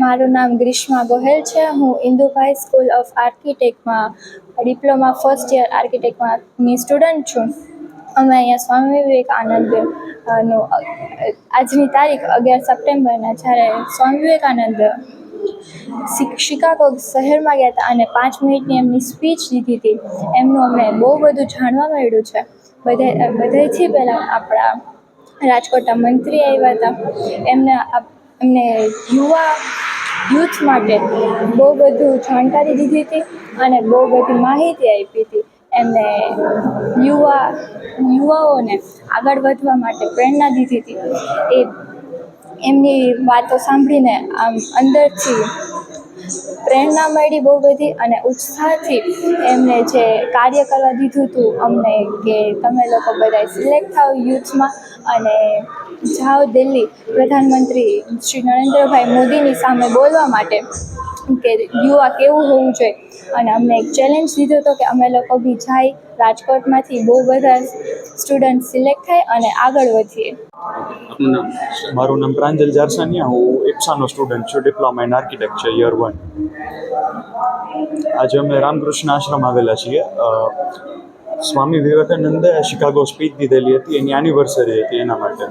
મારું નામ ગ્રીષ્મા ગોહેલ છે. હું ઇન્દુભાઈ સ્કૂલ ઓફ આર્કિટેક્ટમાં ડિપ્લોમા ફર્સ્ટ યર આર્કિટેક્ટમાં ની સ્ટુડન્ટ છું. અમે અહીંયા સ્વામી વિવેકાનંદ નો આજની તારીખ અગિયાર સપ્ટેમ્બરના, જ્યારે સ્વામી વિવેકાનંદ શિક- શિકાગો શહેરમાં ગયા હતા અને પાંચ મિનિટની એમની સ્પીચ લીધી હતી. એમનું અમને બહુ બધું જાણવા મળ્યું છે. બધે બધેથી પહેલાં આપણા રાજકોટના મંત્રી આવ્યા હતા. એમને એમને યુવા યુથ માટે બહુ બધું જાણકારી દીધી હતી અને બહુ બધી માહિતી આપી હતી. એમને યુવા યુવાઓને આગળ વધવા માટે પ્રેરણા દીધી હતી. એ એમની વાતો સાંભળીને આમ અંદરથી પ્રેરણા મળી બહુ બધી અને ઉત્સાહથી એમને જે કાર્ય કરવા દીધું હતું અમને કે તમે લોકો બધા સિલેક્ટ થાવ યુથમાં અને જાઓ દિલ્હી. પ્રધાનમંત્રી શ્રી નરેન્દ્રભાઈ મોદીની સામે બોલવા માટે કે યુવા કેવું હોવું જોઈએ. અને અમને એક ચેલેન્જ દીધો હતો કે અમે લોકો બી જાય રાજકોટમાંથી બહુ બધા સ્ટુડન્ટ સિલેક્ટ થાય અને આગળ વધીએ. મારું નામ પ્રાંજલ જારસાનિયા હું ઇપ્સાનો સ્ટુડન્ટ છું diploma in architecture year one. આજે અમે રામકૃષ્ણ આશ્રમ આવેલા છીએ. સ્વામી વિવેકાનંદે શિકાગો સ્પીચ દીધેલી હતી એની એનિવર્સરી હતી એના માટે.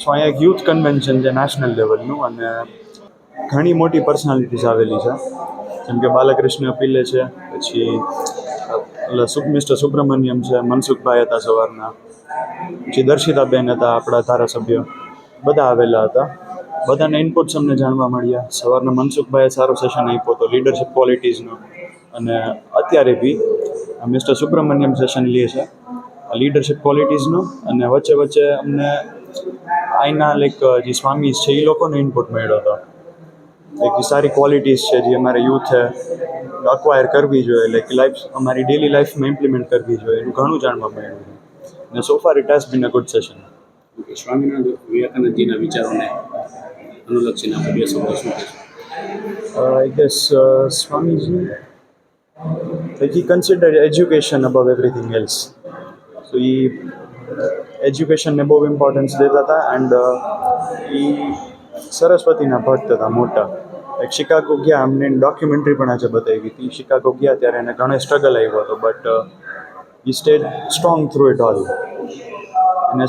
સો અહીંયા એક યુથ કન્વેન્શન છે નેશનલ લેવલનું અને ઘણી મોટી પર્સનાલિટીઝ આવેલી છે. જેમ કે બાલકૃષ્ણ પિલ્લે છે પછી એટલે સુખ મિસ્ટર સુબ્રમણ્યમ છે, મનસુખભાઈ હતા સવારના, પછી દર્શિતાબેન હતા, આપણા ધારાસભ્ય, બધા આવેલા હતા. બધાના ઇનપુટ્સ અમને જાણવા મળ્યા. સવારના મનસુખભાઈએ સારો સેશન આપ્યો હતો લીડરશિપ ક્વોલિટીઝનો અને અત્યારે બી મિસ્ટર સુબ્રમણ્યમ સેશન લે છે. લીડરશિપ ક્વોલિટીઝનો અને વચ્ચે વચ્ચે અમને આઈના લાઈક જે સ્વામી છે, એ લોકોનો ઇનપુટ મળ્યો હતો. જે સારી ક્વોલિટીઝ છે જે અમારે યુથે અક્વાયર કરવી જોઈએ. લાઈક લાઈફ અમારી ડેલી લાઈફમાં ઇમ્પ્લિમેન્ટ કરવી જોઈએ એનું ઘણું જાણવા મળ્યું છે. અને so far it has been a good session Swaminarayan વિવેકાનંદજીના વિચારોને અનુલક્ષીને આપણે બે શબ્દો શું I guess Swamiji like he considered education above everything else. So he એજ્યુકેશનને બહુ ઇમ્પોર્ટન્સ દેતા હતા એન્ડ એ સરસ્વતીના ભક્ત હતા મોટા. એક શિકાગો ગયા અમને ડોક્યુમેન્ટરી પણ આજે બતાવી હતી. શિકાગો ગયા ત્યારે એને ઘણો સ્ટ્રગલ આવ્યો હતો but he stayed strong through it all અને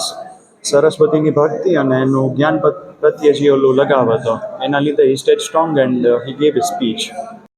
સરસ્વતીની ભક્તિ અને એનું જ્ઞાન પ્રત્યે જે ઓલું લગાવ હતો, એના લીધે he stayed strong and he gave speech